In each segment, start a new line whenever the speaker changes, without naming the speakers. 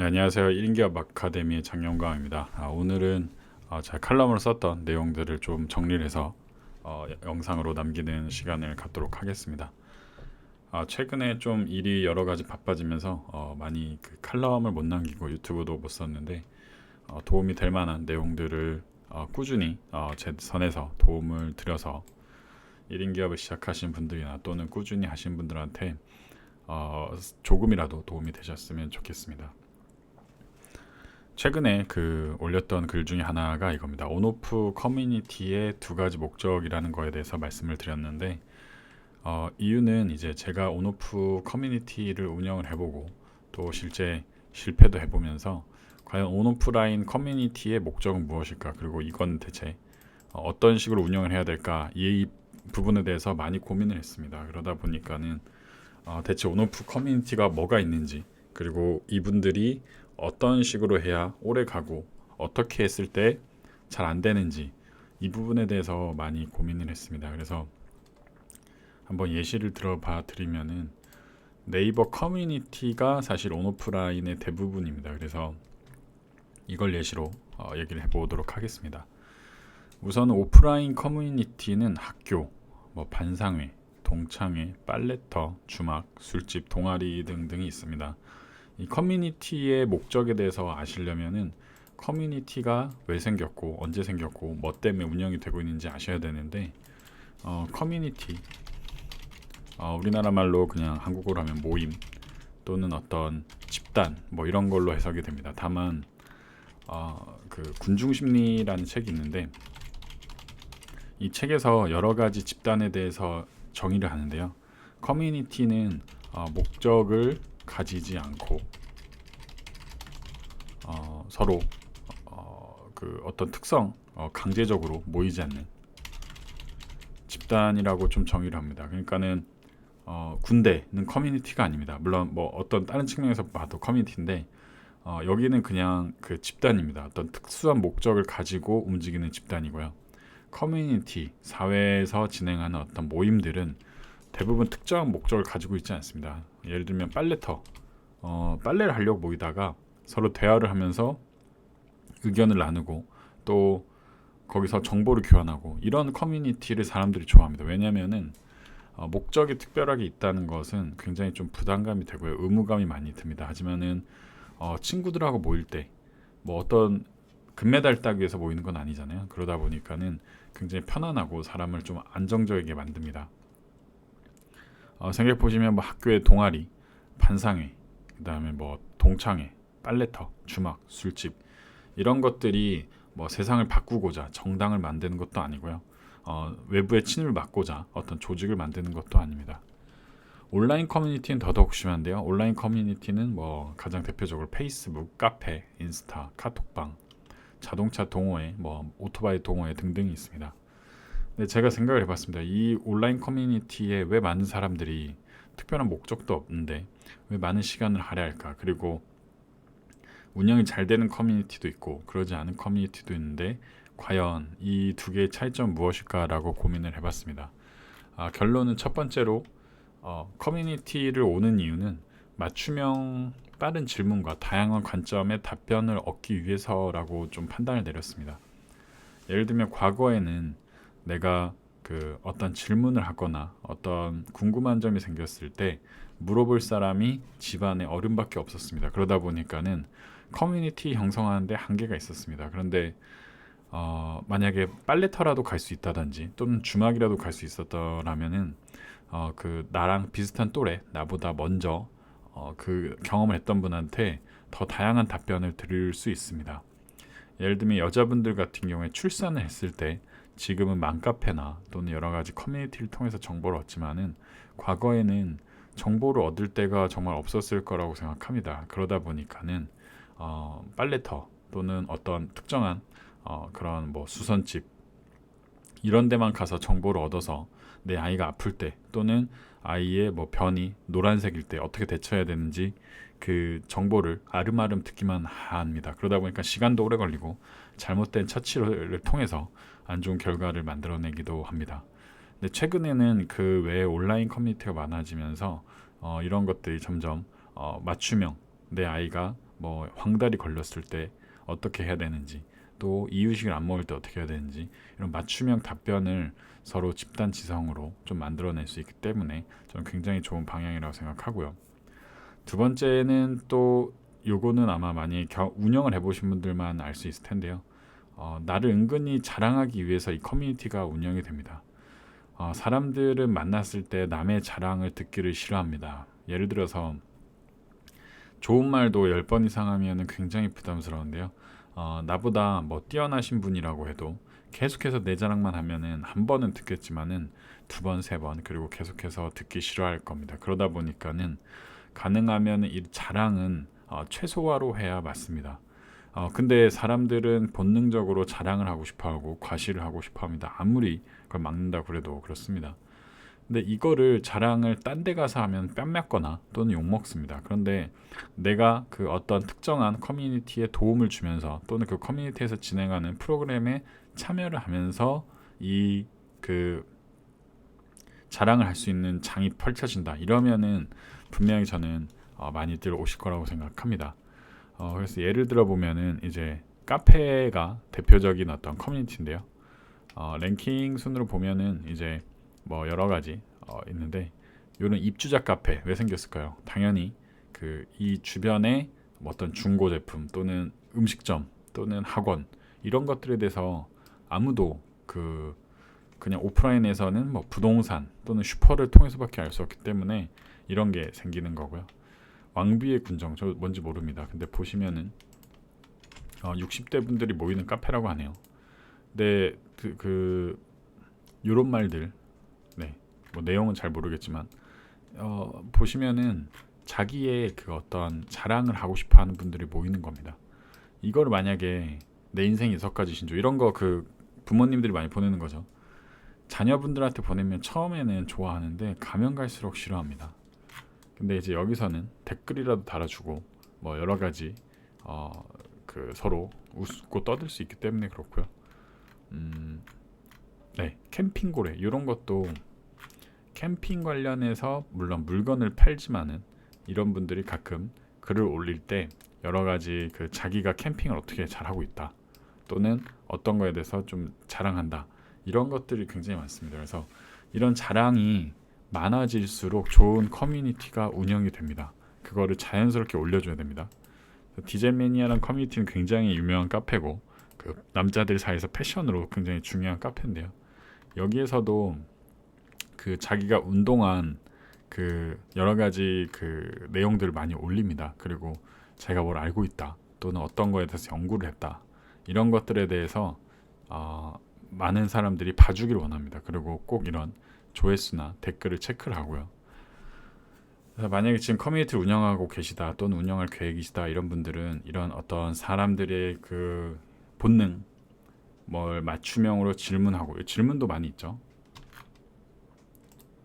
네, 안녕하세요. 1인기업 아카데미의 장영광입니다. 아, 오늘은 어, 제가 칼럼으로 썼던 내용들을 좀 정리를 해서 어, 영상으로 남기는 시간을 갖도록 하겠습니다. 아, 최근에 좀 일이 여러 가지 바빠지면서 어, 많이 그 칼럼을 못 남기고 유튜브도 못 썼는데 어, 도움이 될 만한 내용들을 어, 꾸준히 어, 제 선에서 도움을 드려서 1인 기업을 시작하신 분들이나 또는 꾸준히 하신 분들한테 어, 조금이라도 도움이 되셨으면 좋겠습니다. 최근에 그 올렸던 글 중에 하나가 이겁니다. 온오프 커뮤니티의 두 가지 목적이라는 거에 대해서 말씀을 드렸는데 어, 이유는 이제 제가 온오프 커뮤니티를 운영을 해보고 또 실제 실패도 해보면서 과연 온오프라인 커뮤니티의 목적은 무엇일까 그리고 이건 대체 어, 어떤 식으로 운영을 해야 될까 이 부분에 대해서 많이 고민을 했습니다. 그러다 보니까는 어, 대체 온오프 커뮤니티가 뭐가 있는지 그리고 이분들이 어떤 식으로 해야 오래 가고 어떻게 했을 때 잘 안 되는지 이 부분에 대해서 많이 고민을 했습니다. 그래서 한번 예시를 들어봐 드리면은 네이버 커뮤니티가 사실 온오프라인의 대부분입니다. 그래서 이걸 예시로 어, 얘기를 해보도록 하겠습니다. 우선 오프라인 커뮤니티는 학교, 뭐 반상회, 동창회, 빨래터, 주막, 술집, 동아리 등등이 있습니다. 이 커뮤니티의 목적에 대해서 아시려면은 커뮤니티가 왜 생겼고 언제 생겼고 뭐 때문에 운영이 되고 있는지 아셔야 되는데 어, 커뮤니티 어, 우리나라 말로 그냥 한국어로 하면 모임 또는 어떤 집단 뭐 이런 걸로 해석이 됩니다. 다만 어, 그 군중심리라는 책이 있는데 이 책에서 여러 가지 집단에 대해서 정의를 하는데요. 커뮤니티는 어, 목적을 가지지 않고 어, 서로 어, 그 어떤 특성 어, 강제적으로 모이지 않는 집단이라고 좀 정의를 합니다. 그러니까는 어, 군대는 커뮤니티가 아닙니다. 물론 뭐 어떤 다른 측면에서 봐도 커뮤니티인데 어, 여기는 그냥 그 집단입니다. 어떤 특수한 목적을 가지고 움직이는 집단이고요. 커뮤니티 사회에서 진행하는 어떤 모임들은 대부분 특정한 목적을 가지고 있지 않습니다. 예를 들면 빨래터 어, 빨래를 하려고 모이다가 서로 대화를 하면서 의견을 나누고 또 거기서 정보를 교환하고 이런 커뮤니티를 사람들이 좋아합니다. 왜냐하면은 어, 목적이 특별하게 있다는 것은 굉장히 좀 부담감이 되고요, 의무감이 많이 듭니다. 하지만은 어, 친구들하고 모일 때 뭐 어떤 금메달 따기 위해서 모이는 건 아니잖아요. 그러다 보니까는 굉장히 편안하고 사람을 좀 안정적이게 만듭니다. 어, 생각해 보시면 뭐 학교의 동아리, 반상회, 그다음에 뭐 동창회, 빨래터, 주막, 술집 이런 것들이 뭐 세상을 바꾸고자 정당을 만드는 것도 아니고요. 어, 외부의 침을 막고자 어떤 조직을 만드는 것도 아닙니다. 온라인 커뮤니티는 더더욱 심한데요. 온라인 커뮤니티는 뭐 가장 대표적으로 페이스북, 카페, 인스타, 카톡방, 자동차 동호회, 뭐 오토바이 동호회 등등이 있습니다. 근데 제가 생각을 해봤습니다. 이 온라인 커뮤니티에 왜 많은 사람들이 특별한 목적도 없는데 왜 많은 시간을 할애할까? 그리고 운영이 잘 되는 커뮤니티도 있고 그러지 않은 커뮤니티도 있는데 과연 이 두 개의 차이점 무엇일까라고 고민을 해봤습니다. 아, 결론은 첫 번째로 어, 커뮤니티를 오는 이유는 맞춤형 빠른 질문과 다양한 관점의 답변을 얻기 위해서라고 좀 판단을 내렸습니다. 예를 들면 과거에는 내가 그 어떤 질문을 하거나 어떤 궁금한 점이 생겼을 때 물어볼 사람이 집안에 어른밖에 없었습니다. 그러다 보니까는 커뮤니티 형성하는데 한계가 있었습니다. 그런데 어, 만약에 빨래터라도 갈 수 있다든지 또는 주막이라도 갈 수 있었더라면은 어, 그 나랑 비슷한 또래 나보다 먼저 어, 그 경험을 했던 분한테 더 다양한 답변을 드릴 수 있습니다. 예를 들면 여자분들 같은 경우에 출산을 했을 때 지금은 맘카페나 또는 여러 가지 커뮤니티를 통해서 정보를 얻지만은 과거에는 정보를 얻을 때가 정말 없었을 거라고 생각합니다. 그러다 보니까는 어, 빨래터 또는 어떤 특정한 어, 그런 뭐 수선집 이런 데만 가서 정보를 얻어서 내 아이가 아플 때 또는 아이의 뭐 변이 노란색일 때 어떻게 대처해야 되는지 그 정보를 아름아름 듣기만 합니다. 그러다 보니까 시간도 오래 걸리고 잘못된 처치를 통해서 안 좋은 결과를 만들어내기도 합니다. 근데 최근에는 그 외에 온라인 커뮤니티가 많아지면서 어, 이런 것들이 점점 어, 맞춤형 내 아이가 뭐 황달이 걸렸을 때 어떻게 해야 되는지 또 이유식을 안 먹을 때 어떻게 해야 되는지 이런 맞춤형 답변을 서로 집단 지성으로 좀 만들어낼 수 있기 때문에 저는 굉장히 좋은 방향이라고 생각하고요. 두 번째는 또 요거는 아마 많이 겨- 운영을 해보신 분들만 알 수 있을 텐데요. 어, 나를 은근히 자랑하기 위해서 이 커뮤니티가 운영이 됩니다. 어, 사람들은 만났을 때 남의 자랑을 듣기를 싫어합니다. 예를 들어서 좋은 말도 10번 이상 하면 굉장히 부담스러운데요. 어, 나보다 뭐 뛰어나신 분이라고 해도 계속해서 내 자랑만 하면은 한 번은 듣겠지만은 두 번, 세 번 그리고 계속해서 듣기 싫어할 겁니다. 그러다 보니까는 가능하면 이 자랑은 어, 최소화로 해야 맞습니다. 어, 근데 사람들은 본능적으로 자랑을 하고 싶어하고 과시를 하고 싶어합니다. 아무리 그걸 막는다 그래도 그렇습니다. 근데 이거를 자랑을 딴 데 가서 하면 뺨 맞거나 또는 욕 먹습니다. 그런데 내가 그 어떤 특정한 커뮤니티에 도움을 주면서 또는 그 커뮤니티에서 진행하는 프로그램에 참여를 하면서 이 그 자랑을 할 수 있는 장이 펼쳐진다. 이러면은 분명히 저는 어, 많이들 오실 거라고 생각합니다. 어, 그래서 예를 들어 보면은 이제 카페가 대표적인 어떤 커뮤니티인데요. 어, 랭킹 순으로 보면은 이제 뭐 여러 가지 어, 있는데 이런 입주자 카페 왜 생겼을까요? 당연히 그 이 주변에 뭐 어떤 중고 제품 또는 음식점 또는 학원 이런 것들에 대해서 아무도 그 그냥 오프라인에서는 뭐 부동산 또는 슈퍼를 통해서밖에 알 수 없기 때문에 이런 게 생기는 거고요. 왕비의 군정 저 뭔지 모릅니다. 근데 보시면은 어, 60대 분들이 모이는 카페라고 하네요. 근데 그, 그 요런 말들 네. 뭐 내용은 잘 모르겠지만 어, 보시면은 자기의 그 어떤 자랑을 하고 싶어 하는 분들이 모이는 겁니다. 이거를 만약에 내 인생 가지 신조 이런 거 그 부모님들이 많이 보내는 거죠. 자녀분들한테 보내면 처음에는 좋아하는데 가면 갈수록 싫어합니다. 근데 이제 여기서는 댓글이라도 달아주고 뭐 여러 가지 어, 그 서로 웃고 떠들 수 있기 때문에 그렇고요. 음, 네, 캠핑고래 이런 것도 캠핑 관련해서 물론 물건을 팔지만은 이런 분들이 가끔 글을 올릴 때 여러 가지 그 자기가 캠핑을 어떻게 잘하고 있다 또는 어떤 거에 대해서 좀 자랑한다 이런 것들이 굉장히 많습니다. 그래서 이런 자랑이 많아질수록 좋은 커뮤니티가 운영이 됩니다. 그거를 자연스럽게 올려줘야 됩니다. 디젤매니아라는 커뮤니티는 굉장히 유명한 카페고 그 남자들 사이에서 패션으로 굉장히 중요한 카페인데요. 여기에서도 그 자기가 운동한 그 여러 가지 그 내용들을 많이 올립니다. 그리고 제가 뭘 알고 있다 또는 어떤 거에 대해서 연구를 했다 이런 것들에 대해서 어, 많은 사람들이 봐주길 원합니다. 그리고 꼭 이런 조회수나 댓글을 체크를 하고요. 만약에 지금 커뮤니티를 운영하고 계시다 또는 운영할 계획이시다 이런 분들은 이런 어떤 사람들의 그 본능 뭘 맞춤형으로 질문하고 질문도 많이 있죠.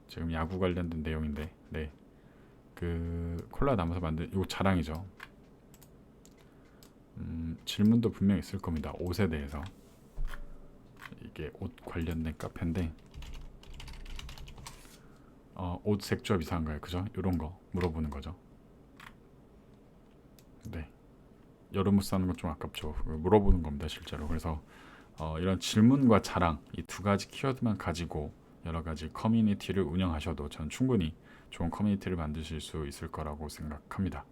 지금 야구 관련된 내용인데, 네, 그 콜라 남아서 만든 이거 자랑이죠. 음, 질문도 분명 있을 겁니다. 옷에 대해서 이게 옷 관련된 카페인데, 어, 옷 색조합 이상한가요? 그죠? 이런 거 물어보는 거죠. 네, 여름 옷 사는 건 좀 아깝죠. 물어보는 겁니다, 실제로. 그래서 어, 이런 질문과 자랑 이 두 가지 키워드만 가지고 여러 가지 커뮤니티를 운영하셔도 전 충분히 좋은 커뮤니티를 만드실 수 있을 거라고 생각합니다.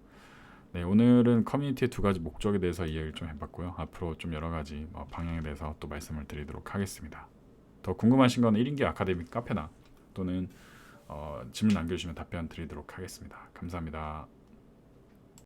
네, 오늘은 커뮤니티의 두 가지 목적에 대해서 이야기를 좀 해봤고요. 앞으로 좀 여러 가지 뭐 방향에 대해서 또 말씀을 드리도록 하겠습니다. 더 궁금하신 건 1인기 아카데미 카페나 또는 어, 질문 남겨주시면 답변 드리도록 하겠습니다. 감사합니다.